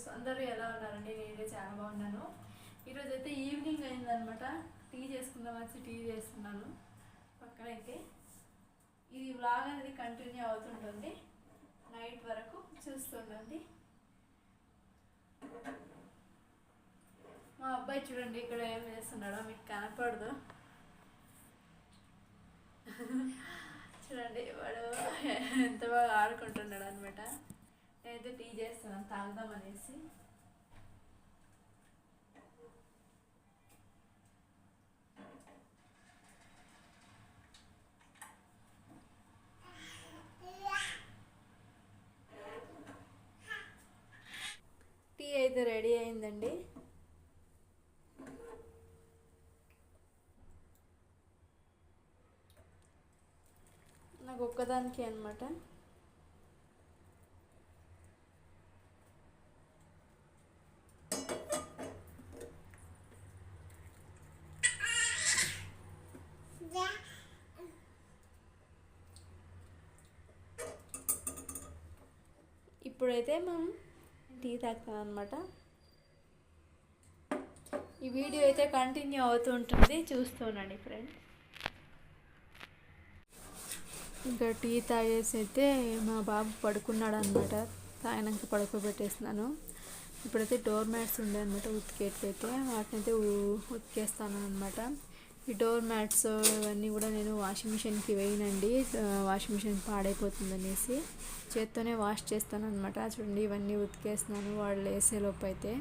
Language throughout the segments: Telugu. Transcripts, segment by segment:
ఫ్రెండ్స్ అందరూ ఎలా ఉన్నారండి? నేనైతే చాలా బాగున్నాను. ఈరోజు అయితే ఈవినింగ్ అయిందనమాట టీ చేసుకుందాం వచ్చి టీ చేస్తున్నాను. పక్కనైతే ఇది వ్లాగ్ అనేది కంటిన్యూ అవుతుంటుంది. నైట్ వరకు చూస్తుండండి. మా అబ్బాయి చూడండి ఇక్కడ ఏం చేస్తున్నాడో మీకు కనపడదు. చూడండి వాడు ఎంత బాగా ఆడుకుంటున్నాడు అనమాట నేనైతే టీ చేస్తున్నాను తాగుదాం అనేసి టీ అయితే రెడీ అయిందండి. నాకు ఒక్కదానికి అనమాట ఇప్పుడైతే మనం టీ తాగుతాం అనమాట ఈ వీడియో అయితే కంటిన్యూ అవుతూ ఉంటుంది. చూస్తుండండి ఫ్రెండ్స్. ఇంకా టీ తాగేసి అయితే మా బాబు పడుకున్నాడు అనమాట తాగినాక పడుకోబెట్టేస్తున్నాను ఇప్పుడైతే డోర్ మ్యాట్స్ ఉండే అనమాట ఉతికేటైతే. వాటిని అయితే ఉతికేస్తాను అనమాట ఈ డోర్ మ్యాట్స్ ఇవన్నీ కూడా నేను వాషింగ్ మిషన్కి వేయనండి. వాషింగ్ మిషన్ పాడైపోతుంది అనేసి చేత్తోనే వాష్ చేస్తాను అనమాట చూడండి ఇవన్నీ ఉతికేస్తున్నాను. వాళ్ళు లేసేలోపు అయితే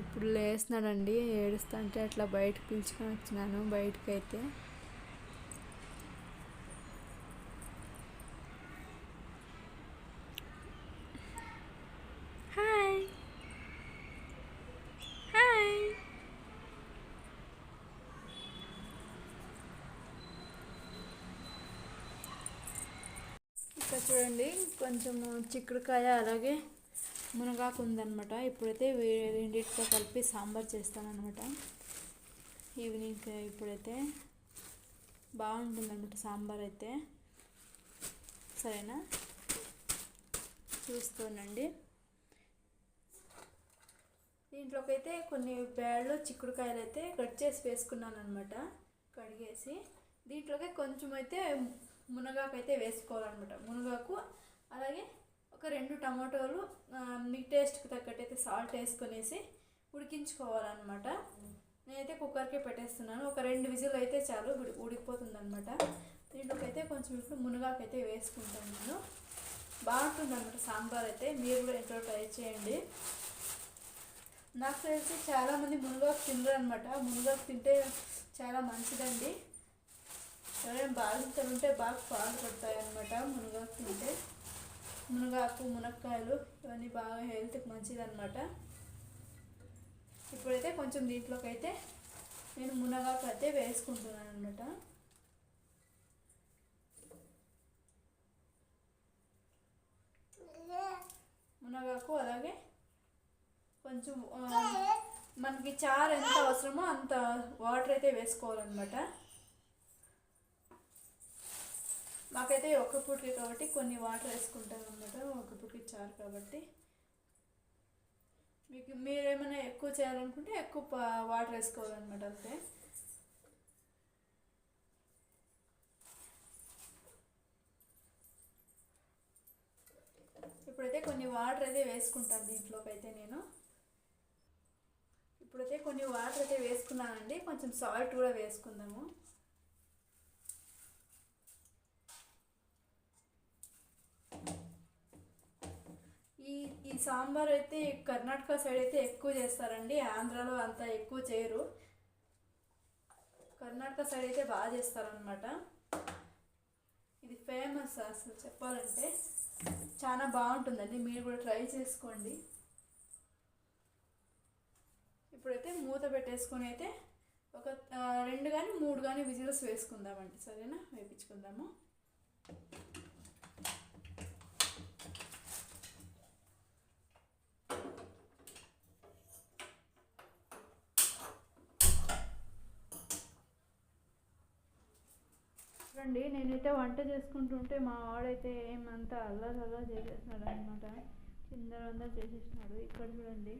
ఇప్పుడు లేస్తున్నాడండి. ఏడుస్తా అంటే అట్లా బయటకు పిలుచుకొని వచ్చినాను బయటకు అయితే ఇక్కడ చూడండి కొంచెం చిక్కుడుకాయ అలాగే మునగాకు ఉందనమాట ఇప్పుడైతే వే- రెండింటితో కలిపి సాంబార్ చేస్తానమాట ఈవినింగ్ ఇప్పుడైతే బాగుంటుందన్నమాట సాంబార్ అయితే. సరేనా? చూస్తూనండి. దీంట్లోకి అయితే కొన్ని బ్యాడ్లు చిక్కుడుకాయలు అయితే కట్ చేసి వేసుకున్నాను అనమాట కడిగేసి దీంట్లోకి కొంచెం అయితే మునగాకు అయితే వేసుకోవాలన్నమాట. మునగాకు అలాగే ఒక రెండు టమాటోలు మీ టేస్ట్కి తగ్గట్టు అయితే సాల్ట్ వేసుకునేసి ఉడికించుకోవాలన్నమాట. నేనైతే కుక్కర్కే పెట్టేస్తున్నాను. ఒక రెండు విజిల్ అయితే చాలు ఉడి ఉడికిపోతుంది అనమాట దీంట్లోకి అయితే కొంచెం ఇప్పుడు మునగాకు అయితే వేసుకుంటాను నేను బాగుంటుంది అనమాట సాంబార్ అయితే మీరు కూడా ఇంట్లో ట్రై చేయండి. నాకు తెలిసి చాలామంది మునగాకు తినరు అనమాట మునగాకు తింటే చాలా మంచిదండి. ఎవరైనా బాగా ఉంటే బాగా పాలు పడతాయి అనమాట మునగాకు తింటే మునగాకు మునక్కాయలు ఇవన్నీ బాగా హెల్త్కి మంచిది అనమాట ఇప్పుడైతే కొంచెం దీంట్లోకి అయితే నేను మునగాకు అయితే వేసుకుంటున్నాను అనమాట మునగాకు అలాగే కొంచెం మనకి చారు ఎంత అవసరమో అంత వాటర్ అయితే వేసుకోవాలన్నమాట. మాకైతే ఒక్క పూటకి కాబట్టి కొన్ని వాటర్ వేసుకుంటాం అనమాట ఒక పూటకి చారు కాబట్టి. మీకు మీరేమైనా ఎక్కువ చేయాలనుకుంటే ఎక్కువ వాటర్ వేసుకోవాలన్నమాట అంతే. ఇప్పుడైతే కొన్ని వాటర్ అయితే వేసుకుంటాను దీంట్లోకి అయితే నేను. ఇప్పుడైతే కొన్ని వాటర్ అయితే వేసుకున్నానండి. కొంచెం సాల్ట్ కూడా వేసుకుందాము ఈ ఈ సాంబార్ అయితే కర్ణాటక సైడ్ అయితే ఎక్కువ చేస్తారండి ఆంధ్రాలో అంత ఎక్కువ చేయరు. కర్ణాటక సైడ్ అయితే బాగా చేస్తారనమాట ఇది ఫేమస్ అసలు చెప్పాలంటే. చాలా బాగుంటుందండి మీరు కూడా ట్రై చేసుకోండి. ఇప్పుడైతే మూత పెట్టేసుకొని అయితే ఒక రెండు కానీ మూడు కానీ విజిల్స్ వేసుకుందామండి. సరేనా? వేపించుకుందాము. చూడండి నేనైతే వంట చేసుకుంటుంటే మా వాడైతే ఏమంతా అల్లరి అల్లరి చేసేస్తున్నాడు అనమాట చిందరంతా చేసేసినాడు ఇక్కడ చూడండి.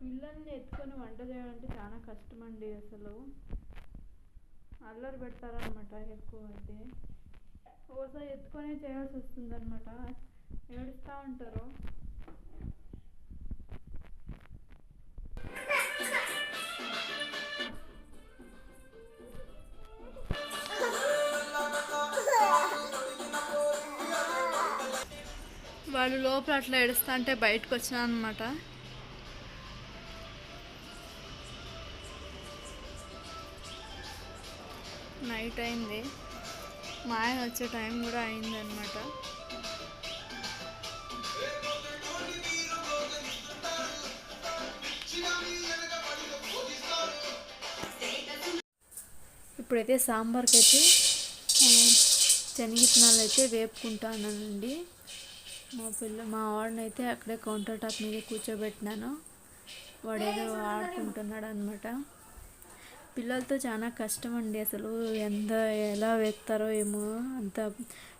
పిల్లల్ని ఎత్తుకొని వంట చేయడం అంటే చాలా కష్టం అండి అసలు. అల్లరి పెడతారనమాట ఎక్కువ అయితే ఒకసారి ఎత్తుకొని చేయాల్సి వస్తుంది అనమాట ఏడుస్తూ ఉంటారు. వాళ్ళు లోపల అట్లా ఏడుస్తా అంటే బయటకు వచ్చినా అనమాట నైట్ అయింది. మా ఆయన వచ్చే టైం కూడా అయిందనమాట ఇప్పుడైతే సాంబార్కి అయితే శనగిత్తనాలు అయితే వేపుకుంటానండి. మా పిల్ల మా వాడినైతే అక్కడే కౌంటర్ టాప్ మీద కూర్చోబెట్టినాను. వాడు ఏదో ఆడుకుంటున్నాడు అనమాట పిల్లలతో చాలా కష్టం అండి అసలు. ఎంత ఎలా వేస్తారో ఏమో అంత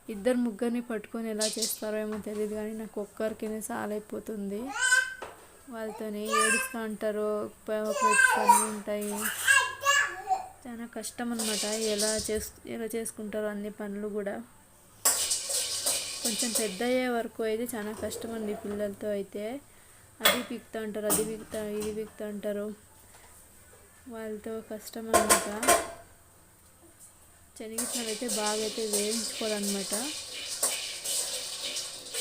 ఇద్దరు ముగ్గురిని పట్టుకొని ఎలా చేస్తారో ఏమో తెలియదు కానీ నాకు ఒక్కరికి సాలైపోతుంది. వాళ్ళతోనే ఏడుస్తూ ఉంటారు ఉంటాయి. చాలా కష్టం అనమాట ఎలా చేసు ఎలా చేసుకుంటారో అన్ని పనులు కూడా. కొంచెం పెద్ద అయ్యే వరకు అయితే చాలా కష్టం అండి పిల్లలతో అయితే. అది పీకుతూ ఉంటారు అది పీకుతా ఇది పీకుతూ ఉంటారు. వాళ్ళతో కష్టం అనమాట శనగిత్తనాలు అయితే బాగా అయితే వేయించుకోవాలన్నమాట.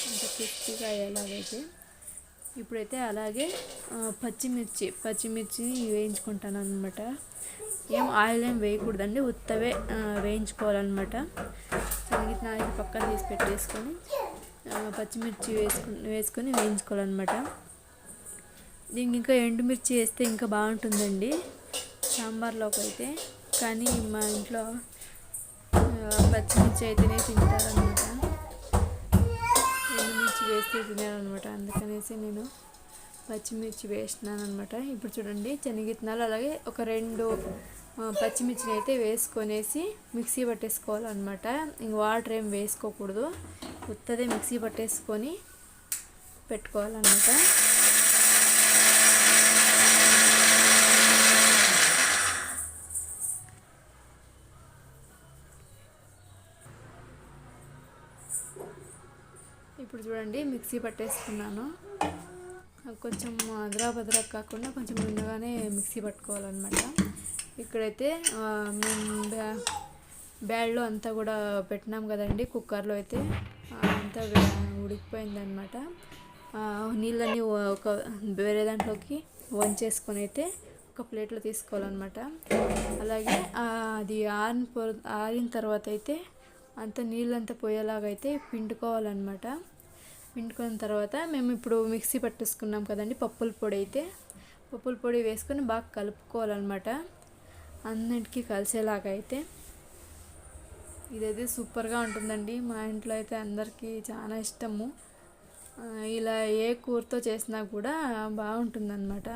అంత క్రిస్పీగా అయ్యేలాగైతే. ఇప్పుడైతే అలాగే పచ్చిమిర్చి పచ్చిమిర్చిని వేయించుకుంటాను అనమాట ఏం ఆయిల్ ఏం వేయకూడదండి ఉత్తవే వేయించుకోవాలన్నమాట. శనగిత్తనాలు పక్కన తీసి పెట్టేసుకొని పచ్చిమిర్చి వేసుకుని వేసుకొని వేయించుకోవాలన్నమాట. దీనికి ఇంకా ఎండుమిర్చి వేస్తే ఇంకా బాగుంటుందండి. సాంబార్లోకి అయితే కానీ మా ఇంట్లో పచ్చిమిర్చి అయితేనే తింటారనమాట ఎండుమిర్చి వేస్తే తినారనమాట అందుకనేసి నేను పచ్చిమిర్చి వేసినాను అనమాట ఇప్పుడు చూడండి శనగిత్తనాలు అలాగే ఒక రెండు పచ్చిమిర్చిని అయితే వేసుకొనేసి మిక్సీ పట్టేసుకోవాలన్నమాట. ఇంక వాటర్ ఏం వేసుకోకూడదు. ఉత్తదే మిక్సీ పట్టేసుకొని పెట్టుకోవాలన్నమాట. ఇప్పుడు చూడండి మిక్సీ పట్టేసుకున్నాను. కొంచెం అదరా బదరా కాకుండా కొంచెం ముందుగానే మిక్సీ పట్టుకోవాలన్నమాట. ఇక్కడైతే మేము బ్యా బ్యాడ్లో అంతా కూడా పెట్టినాం కదండి కుక్కర్లో అయితే. అంతా ఉడికిపోయిందనమాట నీళ్ళని ఒక వేరే దాంట్లోకి వంచేసుకొని అయితే ఒక ప్లేట్లో తీసుకోవాలన్నమాట. అలాగే అది ఆరిన ఆరిన తర్వాత అయితే అంత నీళ్ళంతా పోయేలాగైతే పిండుకోవాలన్నమాట. పిండుకున్న తర్వాత మేము ఇప్పుడు మిక్సీ పట్టేసుకున్నాం కదండి పప్పుల పొడి అయితే. పప్పుల పొడి వేసుకొని బాగా కలుపుకోవాలన్నమాట. అన్నిటికీ కలిసేలాగా అయితే ఇదైతే సూపర్గా ఉంటుందండి. మా ఇంట్లో అయితే అందరికీ చాలా ఇష్టము. ఇలా ఏ కూరతో చేసినా కూడా బాగుంటుందన్నమాట.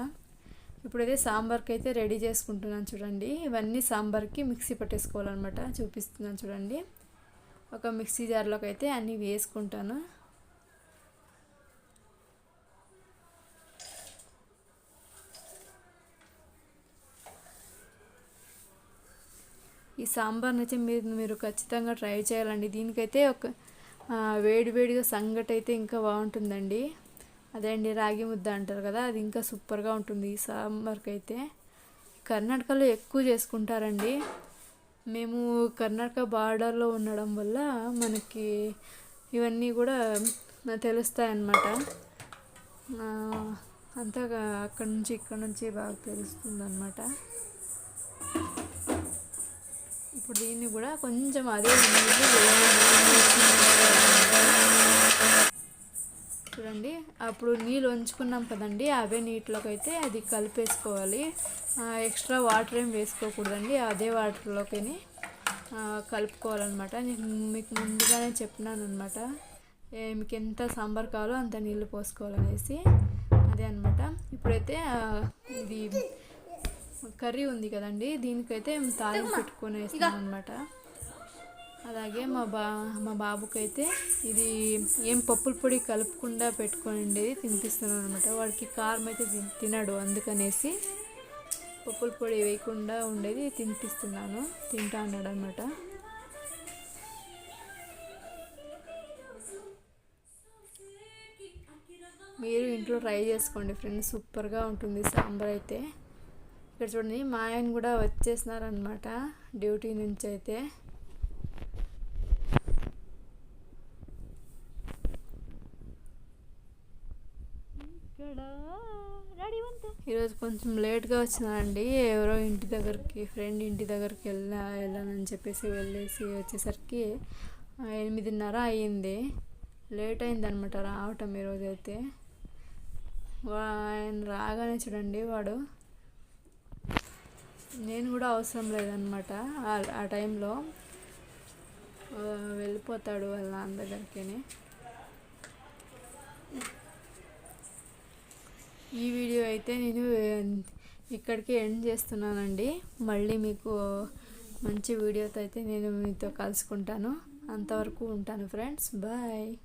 ఇప్పుడైతే సాంబార్కి అయితే రెడీ చేసుకుంటున్నాను చూడండి. ఇవన్నీ సాంబార్కి మిక్సీ పట్టేసుకోవాలన్నమాట. చూపిస్తున్నాను చూడండి. ఒక మిక్సీ జార్లోకి అయితే అన్నీ వేసుకుంటాను. ఈ సాంబార్ని అయితే మీరు మీరు ఖచ్చితంగా ట్రై చేయాలండి. దీనికైతే ఒక వేడివేడిగా సంగటి అయితే ఇంకా బాగుంటుందండి. అదే అండి రాగి ముద్ద అంటారు కదా అది ఇంకా సూపర్గా ఉంటుంది ఈ సాంబార్కి అయితే కర్ణాటకలో ఎక్కువ చేసుకుంటారండి. మేము కర్ణాటక బార్డర్లో ఉండడం వల్ల మనకి ఇవన్నీ కూడా తెలుస్తాయి అన్నమాట అంతా అక్కడ నుంచి ఇక్కడ నుంచి బాగా తెలుస్తుంది అనమాట ఇప్పుడు దీన్ని కూడా కొంచెం అదే చూడండి అప్పుడు నీళ్ళు ఉంచుకున్నాం కదండి అవే నీటిలోకి అయితే అది కలిపేసుకోవాలి. ఎక్స్ట్రా వాటర్ ఏం వేసుకోకూడదండి అదే వాటర్లోకి కలుపుకోవాలన్నమాట. నేను మీకు ముందుగానే చెప్పినాను అనమాట మీకు ఎంత సాంబార్ కావాలో అంత నీళ్ళు పోసుకోవాలనేసి. అదే అనమాట ఇప్పుడైతే ఇది కర్రీ ఉంది కదండి దీనికైతే తాలింపు పెట్టుకొని వేస్తాం అనమాట అలాగే మా బా మా బాబుకైతే ఇది ఏం పప్పుల పొడి కలుపుకుండా పెట్టుకొని ఉండేది తినిపిస్తున్నాను అనమాట వాడికి కారం అయితే తిన్- తినడు అందుకనేసి పప్పుల పొడి వేయకుండా ఉండేది తినిపిస్తున్నాను తింటా అన్నాడు అనమాట మీరు ఇంట్లో ట్రై చేసుకోండి ఫ్రెండ్స్ సూపర్గా ఉంటుంది సాంబార్ అయితే. ఇక్కడ చూడండి మా ఆయన కూడా వచ్చేసినారనమాట డ్యూటీ నుంచి అయితే. ఈరోజు కొంచెం లేట్గా వచ్చినానండి ఎవరో ఇంటి దగ్గరికి ఫ్రెండ్ ఇంటి దగ్గరికి వెళ్ళా వెళ్ళానని చెప్పేసి వెళ్ళేసి వచ్చేసరికి ఎనిమిదిన్నర అయ్యింది. లేట్ అయిందనమాట రావటం ఈరోజు అయితే ఆయన రాగానే చూడండి వాడు నేను కూడా అవసరం లేదనమాట ఆ- టైంలో వెళ్ళిపోతాడు వాళ్ళ నాన్న దగ్గరికి ఈ వీడియో అయితే నేను ఇక్కడికి ఎండ్ చేస్తున్నానండి. మళ్ళీ మీకు మంచి వీడియోతో అయితే నేను మీతో కలుసుకుంటాను. అంతవరకు ఉంటాను ఫ్రెండ్స్. బాయ్.